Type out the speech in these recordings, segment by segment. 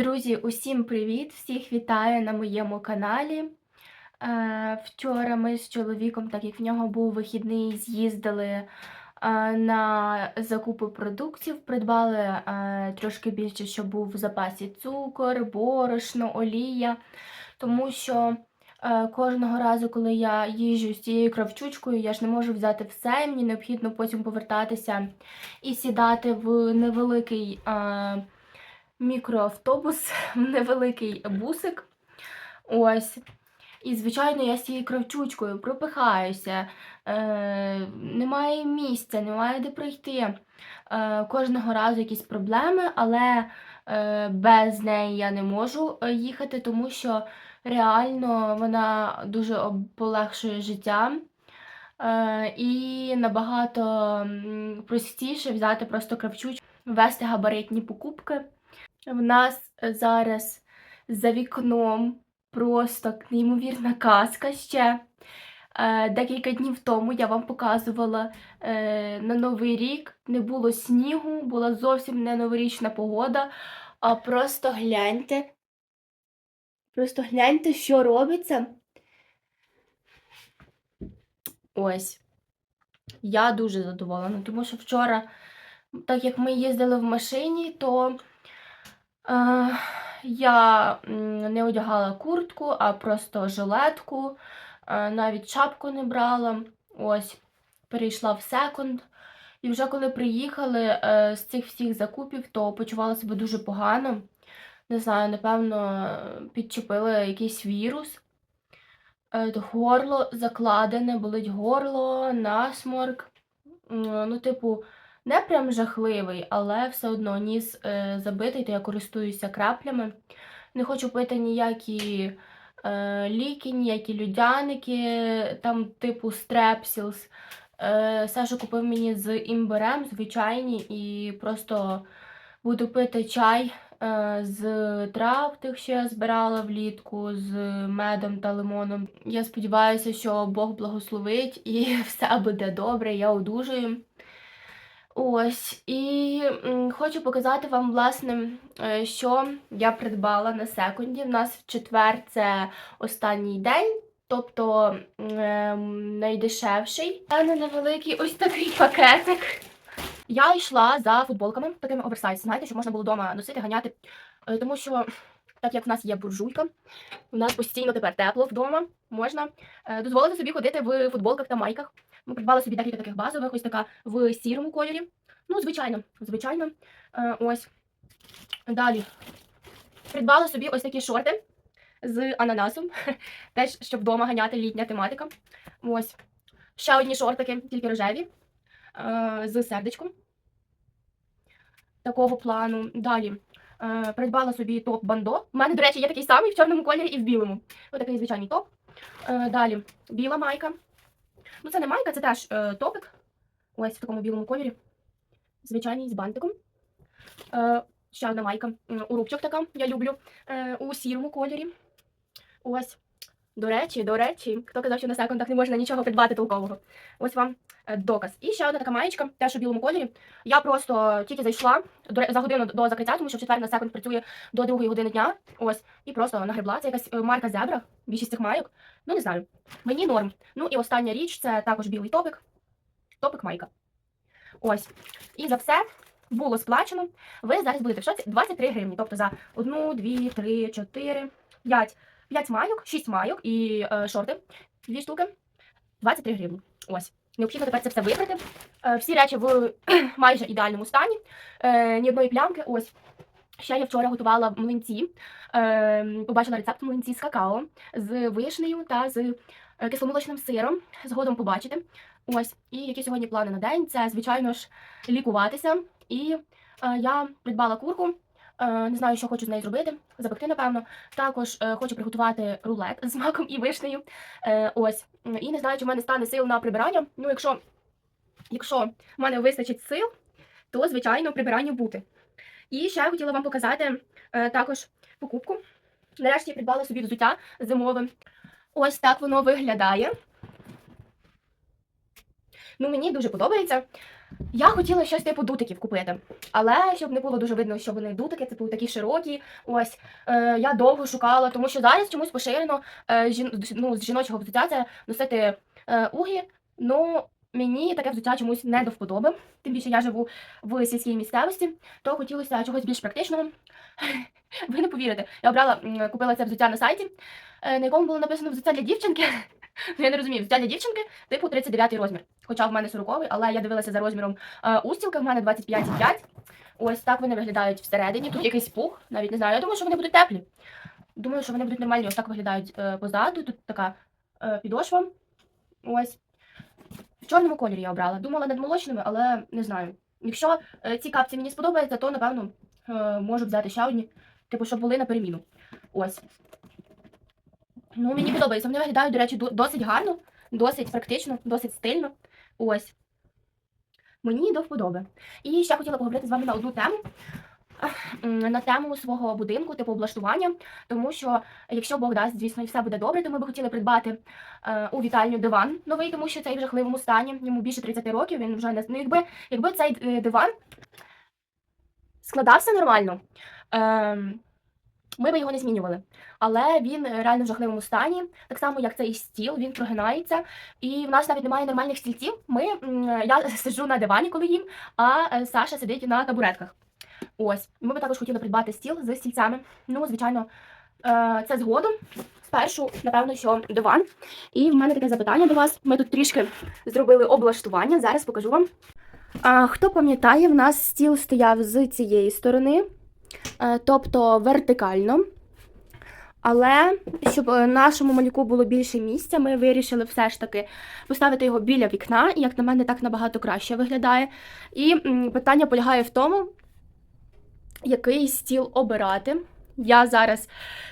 Друзі, усім привіт! Всіх вітаю на моєму каналі. Е, Вчора ми з чоловіком, так як в нього був вихідний, з'їздили е, на закупи продуктів, придбали е, трошки більше, щоб був в запасі цукор, борошно, олія. Тому що кожного разу, коли я їжджу з цією кравчучкою, я ж не можу взяти все, мені необхідно потім повертатися і сідати в невеликий. Мікроавтобус, невеликий бусик. Ось. І, звичайно, я з цією кравчучкою пропихаюся, е, немає місця, немає де пройти. Е, кожного разу якісь проблеми, але е, без неї я не можу е, їхати, тому що реально вона дуже полегшує життя. Е, і набагато простіше взяти просто кравчучку, вести габаритні покупки. В нас зараз за вікном просто неймовірна казка ще. Е, Декілька днів тому я вам показувала е, на Новий рік не було снігу, була зовсім не новорічна погода, а просто гляньте. Просто гляньте, що робиться. Ось. Я дуже задоволена, тому що вчора, так як ми їздили в машині, то Е, я не одягала куртку, а просто жилетку, е, навіть шапку не брала. Ось, перейшла в секонд. І вже коли приїхали е, з цих всіх закупів, то почувала себе дуже погано. Не знаю, напевно, підчепила якийсь вірус. Е, Горло закладене, болить горло, насморк. Ну, типу, не прям жахливий, але все одно ніс е, забитий, то я користуюся краплями. Не хочу пити ніякі е, ліки, ніякі людяники, там типу стрепсілс. Е, Саша купив мені з імбирем, звичайні, і просто буду пити чай е, з трав, тих, що я збирала влітку, з медом та лимоном. Я сподіваюся, що Бог благословить і все буде добре, я одужаю. Ось, і хочу показати вам, власне, е, що я придбала на секунді. У нас в четвер це останній день, тобто ем, найдешевший. У мене невеликий ось такий пакетик. Я йшла за футболками, такими оверсайз, знаєте, щоб можна було вдома носити, ганяти. Е, Тому що, так як в нас є буржуйка, у нас постійно тепер тепло вдома, можна е, дозволити собі ходити в футболках та майках. Ми придбали собі декілька таких базових, ось така в сірому кольорі. Ну, звичайно, звичайно. Е, ось. Далі. Придбала собі ось такі шорти з ананасом. Теж, щоб вдома ганяти літня тематика. Ось. Ще одні шортики, тільки рожеві, е, з сердечком. Такого плану. Далі. Е, придбала собі топ бандо. У мене, до речі, є такий самий в чорному кольорі і в білому. Ось такий звичайний топ. Далі. Біла майка. Ну, це не майка, це теж е, топик. Ось в такому білому кольорі. Звичайний з бантиком. Е, ще одна майка. Урубчик така, я люблю. Е, у сірому кольорі. Ось. До речі, до речі, хто казав, що на секундах не можна нічого придбати толкового. Ось вам е, доказ. І ще одна така маєчка, теж у білому кольорі. Я просто тільки зайшла за годину до закриття, тому що в четвер на секунд працює до другої години дня. Ось. І просто нагребла. Це якась е, марка зебра, більшість цих майок. Ну, не знаю. Мені норм. Ну і остання річ це також білий топик. Топик майка. Ось. І за все було сплачено. Ви зараз будете в шоці 23 гривні. Тобто за 1, 2, 3, 4, 5. 5 майок, 6 майок і е, шорти. Дві штуки. 23 гривні. Ось. Необхідно тепер це все вибрати. Е, всі речі в майже ідеальному стані. Е, ні одної плямки. Ось. Ще я вчора готувала млинці. Е, побачила рецепт млинці з какао, з вишнею та з е, кисломолочним сиром. Згодом побачите. Ось. І які сьогодні плани на день? Це, звичайно ж, лікуватися. І е, я придбала курку. Е, не знаю, що хочу з нею зробити. Запекти, напевно. Також е, хочу приготувати рулет з маком і вишнею. Е, ось. І не знаю, чи в мене стане сил на прибирання. Ну, якщо, якщо в мене вистачить сил, то, звичайно, прибиранню бути. І ще я хотіла вам показати також покупку. Нарешті я придбала собі взуття зимове. Ось так воно виглядає. Ну, мені дуже подобається. Я хотіла щось типу дутиків купити, але щоб не було дуже видно, що вони дутики, типу такі широкі. Ось е, я довго шукала, тому що зараз чомусь поширено е, жін, ну, з жіночого взуття це носити е, угі. Ну, мені таке взуття чомусь не до вподоби. Тим більше я живу в сільській місцевості, то хотілося чогось більш практичного. Ви не повірите, я обрала, купила це взуття на сайті, е, на якому було написано взуття для дівчинки. Ну, Я не розумію, взуття для дівчинки, типу 39 розмір. Хоча в мене 40, але я дивилася за розміром е, устілка, в мене 25,5. Ось так вони виглядають всередині. Тут якийсь пух, навіть не знаю. Я думаю, що вони будуть теплі. Думаю, що вони будуть нормальні. Ось так виглядають е, позаду. Тут така е, підошва. Ось. В чорному кольорі я обрала. Думала над молочними, але не знаю. Якщо е, ці капці мені сподобаються, то напевно е, можу взяти ще одні, типу, щоб були на переміну. Ось. Ну, мені подобається. Вони виглядають, до речі, досить гарно, досить практично, досить стильно. Ось. Мені до вподоби. І ще хотіла поговорити з вами на одну тему. На тему свого будинку, типу облаштування. Тому що, якщо Бог дасть, звісно, і все буде добре, то ми би хотіли придбати е, у вітальню диван новий, тому що цей в жахливому стані. Йому більше 30 років, він вже не ну, якби, якби цей е, диван складався нормально. ем, ми би його не змінювали. Але він е, реально в жахливому стані, так само як цей стіл, він прогинається. І в нас навіть немає нормальних стільців. Ми, я сиджу на дивані, коли їм, а е, Саша сидить на табуретках. Ось. Ми би також хотіли придбати стіл з стільцями. Ну, звичайно, е, це згодом. Спершу, напевно, що диван. І в мене таке запитання до вас. Ми тут трішки зробили облаштування. Зараз покажу вам. А, хто пам'ятає, в нас стіл стояв з цієї сторони, е, тобто вертикально. Але щоб е, нашому малюку було більше місця, ми вирішили все ж таки поставити його біля вікна, і як на мене, так набагато краще виглядає. І питання полягає в тому, який стіл обирати. Я зараз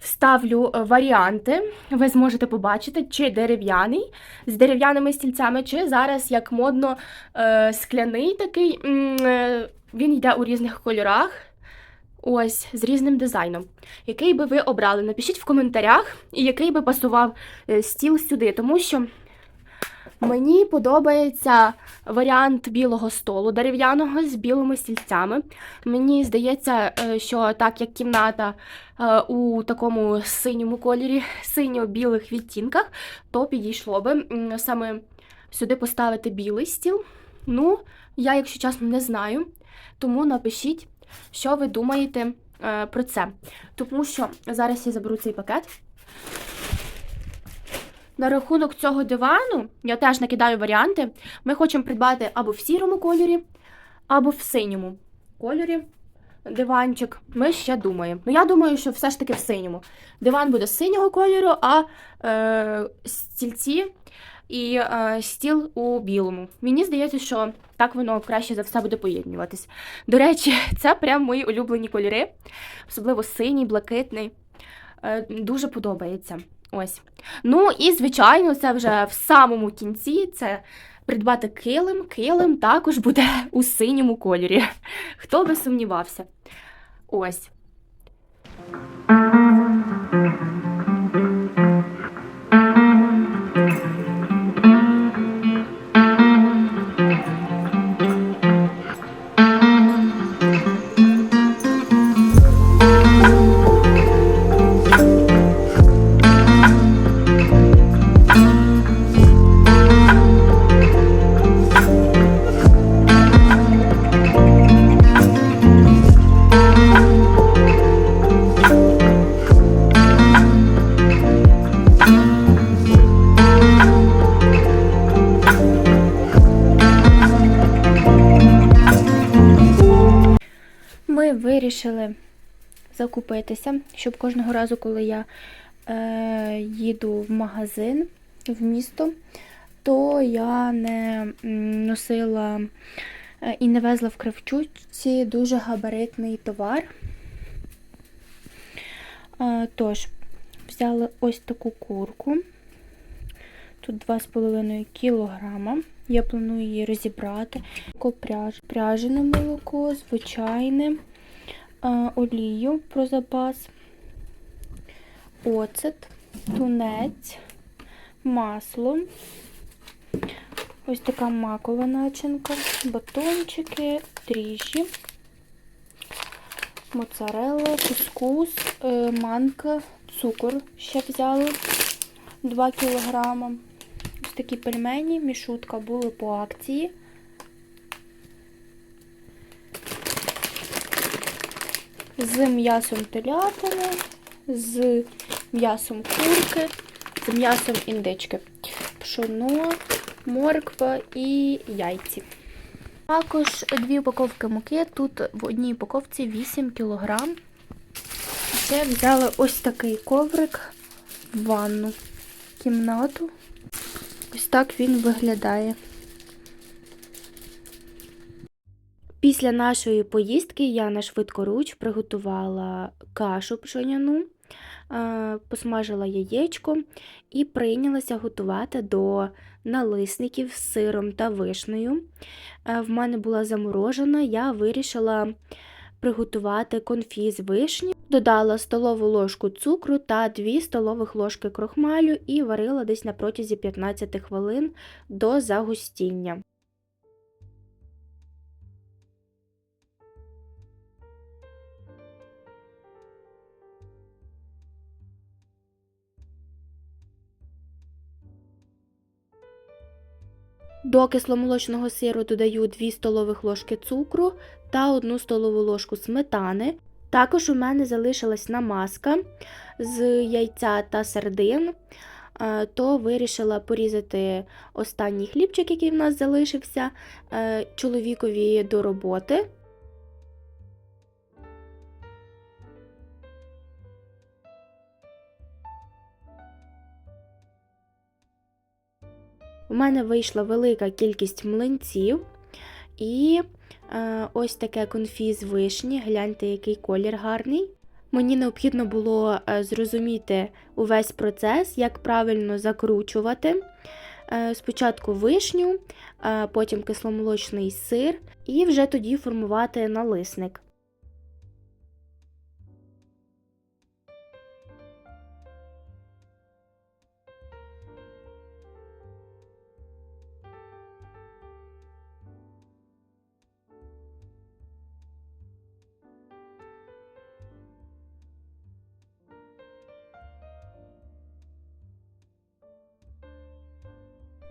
вставлю е, варіанти. Ви зможете побачити, чи дерев'яний з дерев'яними стільцями, чи зараз, як модно, е, скляний такий. е, Він йде у різних кольорах. Ось з різним дизайном. Який би ви обрали? Напишіть в коментарях, і який би пасував е, стіл сюди, тому що мені подобається варіант білого столу дерев'яного з білими стільцями. Мені здається, е, що так як кімната е, у такому синьому кольорі, синьо-білих відтінках, то підійшло би саме сюди поставити білий стіл. Ну, я, якщо чесно, не знаю. Тому напишіть, що ви думаєте е, про це. Тому що зараз я заберу цей пакет. На рахунок цього дивану я теж накидаю варіанти. Ми хочемо придбати або в сірому кольорі, або в синьому кольорі. Диванчик. Ми ще думаємо. Ну, я думаю, що все ж таки в синьому. Диван буде синього кольору, а е, стільці і е, стіл у білому. Мені здається, що так воно краще за все буде поєднуватись. До речі, це прям мої улюблені кольори, особливо синій, блакитний. Е, дуже подобається. Ось. Ну і, звичайно, це вже в самому кінці це придбати килим. Килим також буде у синьому кольорі. Хто би сумнівався? Ось. Ми вирішили закупитися, щоб кожного разу, коли я е, їду в магазин в місто, то я не носила е, і не везла в кравчуці дуже габаритний товар. Е, тож, взяли ось таку курку. Тут 2,5 кілограма. Я планую її розібрати. Пряжене молоко, звичайне, олію про запас, оцет, тунець, масло, Ось така макова начинка, батончики, дріжджі, моцарелла, кускус, е, манка, цукор ще взяли 2 кілограма. Ось такі пельмені, мішутка були по акції. З м'ясом телятини, з м'ясом курки, з м'ясом індички. Пшоно, морква і яйці. Також дві упаковки муки. Тут в одній упаковці 8 кг. Ще взяли ось такий коврик в ванну кімнату. Ось так він виглядає. Після нашої поїздки я на швидкоруч приготувала кашу пшоняну, е, посмажила яєчко і прийнялася готувати до налисників з сиром та вишнею. Е, В мене була заморожена, я вирішила приготувати конфіз вишні. Додала столову ложку цукру та 2 столових ложки крохмалю і варила десь на протязі 15 хвилин до загустіння. До кисломолочного сиру додаю 2 столових ложки цукру та 1 столову ложку сметани. Також у мене залишилась намазка з яйця та сардин, е, то вирішила порізати останній хлібчик, який в нас залишився, е, чоловікові до роботи. У мене вийшла велика кількість млинців і е, ось таке конфіз вишні. Гляньте, який колір гарний. Мені необхідно було е, зрозуміти увесь процес, як правильно закручувати. Е, спочатку вишню, е, потім кисломолочний сир, і вже тоді формувати налисник.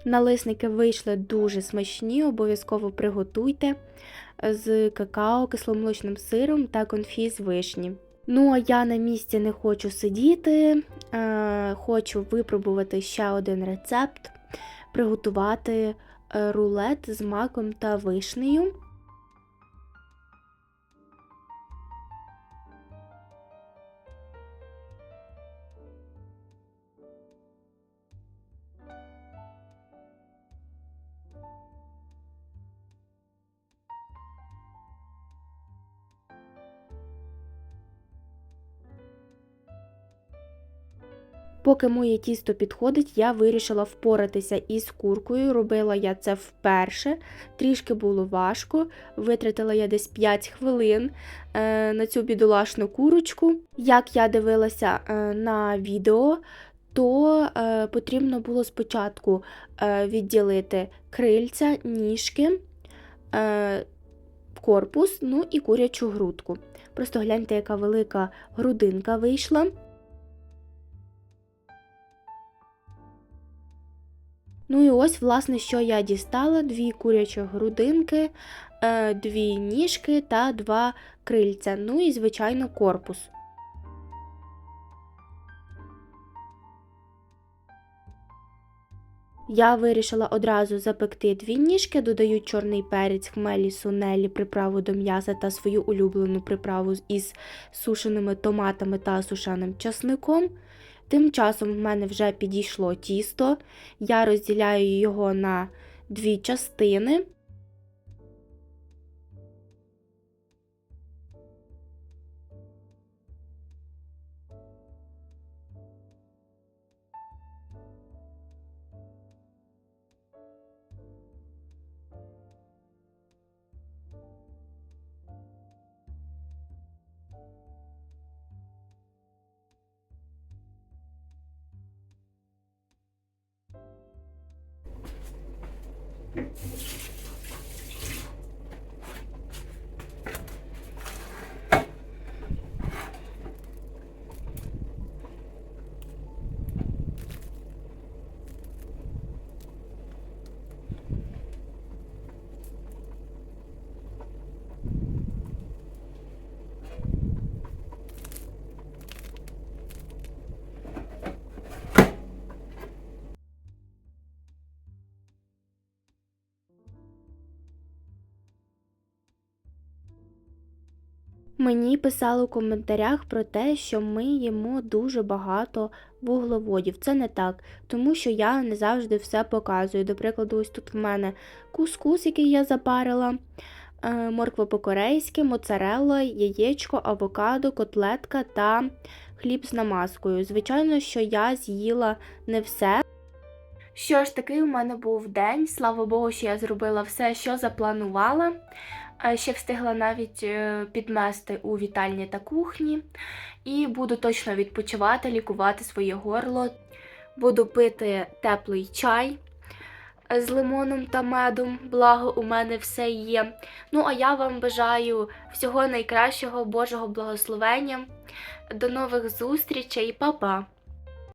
Налисники вийшли дуже смачні, обов'язково приготуйте з какао, кисломолочним сиром та конфі з вишні. Ну, а я на місці не хочу сидіти, е, хочу випробувати ще один рецепт, приготувати е, рулет з маком та вишнею. Поки моє тісто підходить, я вирішила впоратися із куркою. Робила я це вперше, трішки було важко. Витратила я десь 5 хвилин е, на цю бідолашну курочку. Як я дивилася е, на відео, то е, потрібно було спочатку відділити крильця, ніжки, корпус, ну і курячу грудку. Просто гляньте, яка велика грудинка вийшла. Ну і ось, власне, що я дістала: дві курячі грудинки, е, дві ніжки та два крильця. Ну і, звичайно, корпус. Я вирішила одразу запекти дві ніжки, додаю чорний перець, хмелі, сунелі, приправу до м'яса та свою улюблену приправу із сушеними томатами та сушеним часником. Тим часом в мене вже підійшло тісто, я розділяю його на дві частини. Мені писали у коментарях про те, що ми їмо дуже багато вуглеводів. Це не так, тому що я не завжди все показую. До прикладу, ось тут в мене кускус, який я запарила, е, морква по-корейськи, моцарелла, яєчко, авокадо, котлетка та хліб з намазкою. Звичайно, що я з'їла не все. Що ж, такий у мене був день. Слава Богу, що я зробила все, що запланувала. Ще встигла навіть е, підмести у вітальні та кухні. І буду точно відпочивати, лікувати своє горло. Буду пити теплий чай е, з лимоном та медом, благо у мене все є. Ну, а я вам бажаю всього найкращого, Божого благословення. До нових зустрічей, Па-па!